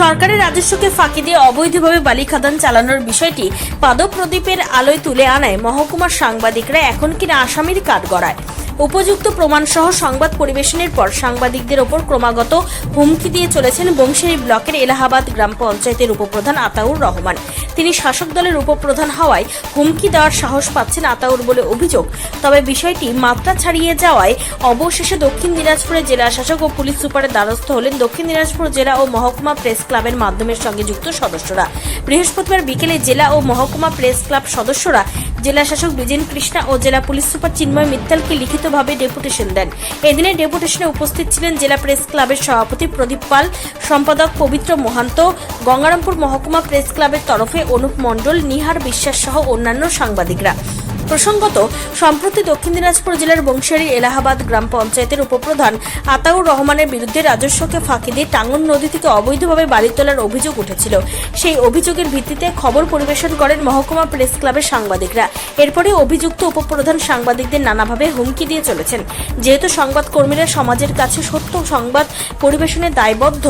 সরকারের রাজস্বকে ফাঁকি দিয়ে অবৈধভাবে বালি খাদান চালানোর বিষয়টি পাদপ্রদীপের আলোয় তুলে আনায় মহকুমার সাংবাদিকরা এখন কিনা আসামির কাঠ গড়ায় উপযুক্ত প্রমাণসহ সংবাদ পরিবেশনের পর সাংবাদিকদের ওপর ক্রমাগত হুমকি দিয়ে চলেছেন বংশারী ব্লকের এলাহাবাদ গ্রাম পঞ্চায়েতের উপপ্রধান আতাউর রহমান। তিনি শাসক দলের উপপ্রধান হওয়ায় হুমকি দেওয়ার সাহস পাচ্ছেন আতাউর বলে অভিযোগ। তবে বিষয়টি মাত্রা ছাড়িয়ে যাওয়ায় অবশেষে দক্ষিণ দিনাজপুরের জেলা শাসক ও পুলিশ সুপারের দ্বারস্থ হলেন দক্ষিণ দিনাজপুর জেলা ও মহকুমা প্রেস ক্লাবের মাধ্যমের সঙ্গে যুক্ত সদস্যরা। বৃহস্পতিবার বিকেলে জেলা ও মহকুমা প্রেস ক্লাব সদস্যরা জেলা শাসক বিজেন কৃষ্ণা ও জেলা পুলিশ সুপার চিন্ময় মিত্তালকে লিখিতভাবে ডেপুটেশন দেন। এদিনের ডেপুটেশনে উপস্থিত ছিলেন জেলা প্রেস ক্লাবের সভাপতি প্রদীপ পাল, সম্পাদক পবিত্র মহান্ত, গঙ্গারামপুর মহকুমা প্রেস ক্লাবের তরফে অনুপ মণ্ডল নিহার বিশ্বাস সহ অন্যান্য সাংবাদিকরা। প্রসঙ্গত, সম্প্রতি দক্ষিণ দিনাজপুর জেলার বংশারী এলাহাবাদ গ্রাম পঞ্চায়েতের উপপ্রধান আতাউর রহমানের বিরুদ্ধে রাজস্বকে ফাঁকি দিয়ে টাঙ্গন নদী থেকে অবৈধভাবে বাড়ি তোলার অভিযোগ উঠেছিল। সেই অভিযোগের ভিত্তিতে খবর পরিবেশন করেন মহকুমা প্রেস ক্লাবের সাংবাদিকরা। এরপরে অভিযুক্ত উপপ্রধান সাংবাদিকদের নানাভাবে হুমকি দিয়ে চলেছেন। যেহেতু সংবাদকর্মীরা সমাজের কাছে সত্য সংবাদ পরিবেশনে দায়বদ্ধ,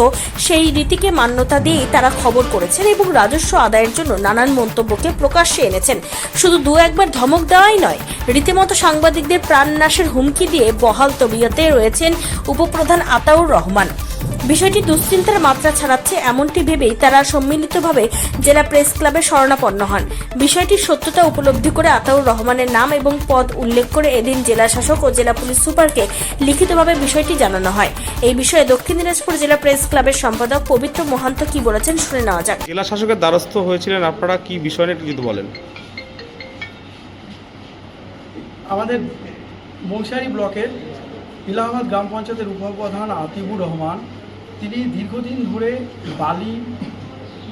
সেই রীতিকে মান্যতা দিয়েই তারা খবর করেছেন এবং রাজস্ব আদায়ের জন্য নানান মন্তব্যকে প্রকাশ্যে এনেছেন। শুধু দু একবার ধমক দেওয়াই নয়। রীতিমতো সাংবাদিকদের প্রাণনাশের হুমকি দিয়ে বহাল তবিয়তে রয়েছেন উপপ্রধান আতাউর রহমান। বিষয়টি দুশ্চিন্তার মাত্রা ছাড়াচ্ছে এমনটি ভেবেই তারা সম্মিলিতভাবে জেলা প্রেস ক্লাবে শরণাপন্ন হন। বিষয়টির সত্যতা উপলব্ধি করে আতাউর রহমানের নাম এবং পদ উল্লেখ করে এদিন জেলা শাসক ও জেলা পুলিশ সুপারকে লিখিতভাবে বিষয়টি জানানো হয়। এই বিষয়ে দক্ষিণ দিনাজপুর জেলা প্রেস ক্লাবের সম্পাদক পবিত্র মহান্ত কি বলেছেন শুনে নেওয়া যাক। জেলা শাসকের দ্বারস্থ হয়েছিলেন আপনারা কি বিষয় নিয়ে বলেন? আমাদের বংশারী ব্লকের ইলাহাবাদ গ্রাম পঞ্চায়েতের উপপ্রধান আতিবুর রহমান, তিনি দীর্ঘদিন ধরে বালি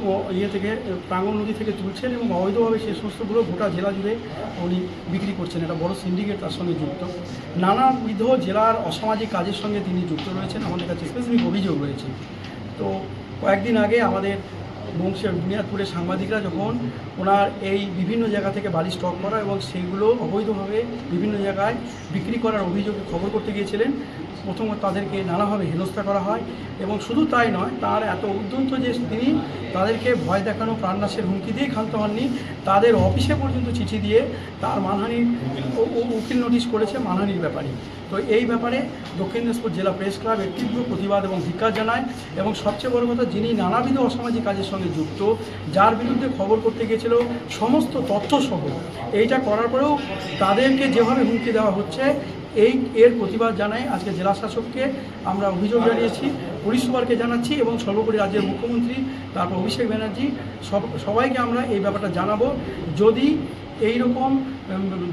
ও ইয়ে থেকে প্রাঙ্গণ নদী থেকে তুলছেন এবং অবৈধভাবে সেই সমস্তগুলো গোটা জেলা জুড়ে উনি বিক্রি করছেন। একটা বড় সিন্ডিকেট তার সঙ্গে যুক্ত। নানাবিধ জেলার অসামাজিক কাজের সঙ্গে তিনি যুক্ত রয়েছেন। আমাদের কাছে স্পেসিফিক অভিযোগ রয়েছে। তো কয়েকদিন আগে আমাদের বংশের বুনিয়াদপুরের সাংবাদিকরা যখন ওনার এই বিভিন্ন জায়গা থেকে বালি স্টক করা এবং সেইগুলো অবৈধভাবে বিভিন্ন জায়গায় বিক্রি করার অভিযোগে খবর করতে গিয়েছিলেন প্রথমত তাদেরকে নানাভাবে হেনস্থা করা হয় এবং শুধু তাই নয়, তার এত উদ্যন্ত যে তিনি তাদেরকে ভয় দেখানো, প্রাণনাশের হুমকি দিয়ে ক্ষান্ত হননি, তাদের অফিসে পর্যন্ত চিঠি দিয়ে তার মানহানির উকিল নোটিশ করেছে মানহানির ব্যাপারে। তো এই ব্যাপারে দক্ষিণ দিনাজপুর জেলা প্রেস ক্লাব এর তীব্র প্রতিবাদ এবং ধিক্কার জানায় এবং সবচেয়ে বড় কথা, যিনি নানাবিধ অসামাজিক কাজের সঙ্গে যুক্ত, যার বিরুদ্ধে খবর করতে গিয়েছিল সমস্ত তথ্যসহ, এইটা করার পরেও তাদেরকে যেভাবে হুমকি দেওয়া হচ্ছে এই এর প্রতিবাদ জানাই আজকে জেলা শাসককে। আমরা অভিযোগ জানিয়েছি, পুলিশ সুপারকে জানাচ্ছি এবং সর্বোপরি রাজ্যের মুখ্যমন্ত্রী, তারপর অভিষেক ব্যানার্জি, সব, সবাইকে আমরা এই ব্যাপারটা জানাব। যদি এই রকম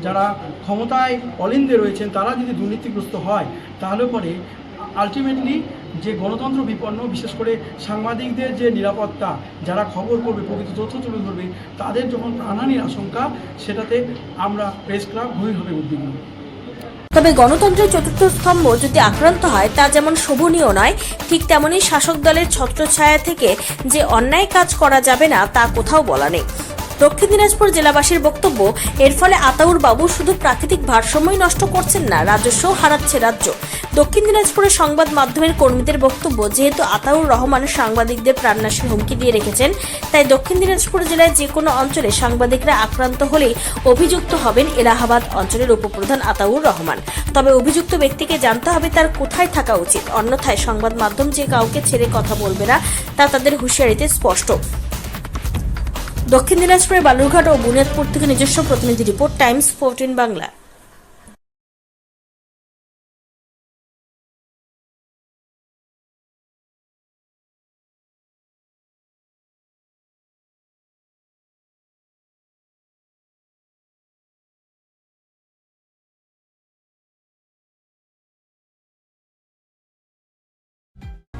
যারা ক্ষমতায় অলিন্দে রয়েছেন, তারা যদি দুর্নীতিগ্রস্ত হয়, তাহলে পরে আলটিমেটলি যে গণতন্ত্র বিপন্ন, বিশেষ করে সাংবাদিকদের যে নিরাপত্তা, যারা খবর করবে, প্রকৃত তথ্য তুলে ধরবে, তাদের যখন প্রাণহানির আশঙ্কা, সেটাতে আমরা প্রেস ক্লাব গভীরভাবে উদ্বিগ্ন। তবে গণতন্ত্রের চতুর্থ স্তম্ভ যদি আক্রান্ত হয়, তা যেমন শোভনীয় নয়, ঠিক তেমনই শাসক দলের ছত্রছায়া থেকে যে অন্যায় কাজ করা যাবে না, তা কোথাও বলা নেই। দক্ষিণ দিনাজপুর জেলাবাসীর বক্তব্য, এর ফলে আতাউর বাবু শুধু প্রাকৃতিক ভারসাম্যই নষ্ট করছেন না, রাজস্ব হারাচ্ছে রাজ্য। দক্ষিণ দিনাজপুরের সংবাদ মাধ্যমের কর্মীদের বক্তব্য, যেহেতু আতাউর রহমান সাংবাদিকদের প্রাণনাশের হুমকি দিয়ে রেখেছেন, তাই দক্ষিণ দিনাজপুর জেলায় যে কোনো অঞ্চলে সাংবাদিকরা আক্রান্ত হলেই অভিযুক্ত হবেন এলাহাবাদ অঞ্চলের উপপ্রধান আতাউর রহমান। তবে অভিযুক্ত ব্যক্তিকে জানতে হবে তার কোথায় থাকা উচিত। অন্যথায় সংবাদ মাধ্যম যে কাউকে ছেড়ে কথা বলবে না, তা তাদের হুঁশিয়ারিতে স্পষ্ট। দক্ষিণ দিনাজপুরের বালুরঘাট ও বুনিয়াদপুর থেকে নিজস্ব প্রতিনিধি রিপোর্ট টাইমস ফোরটিন বাংলা।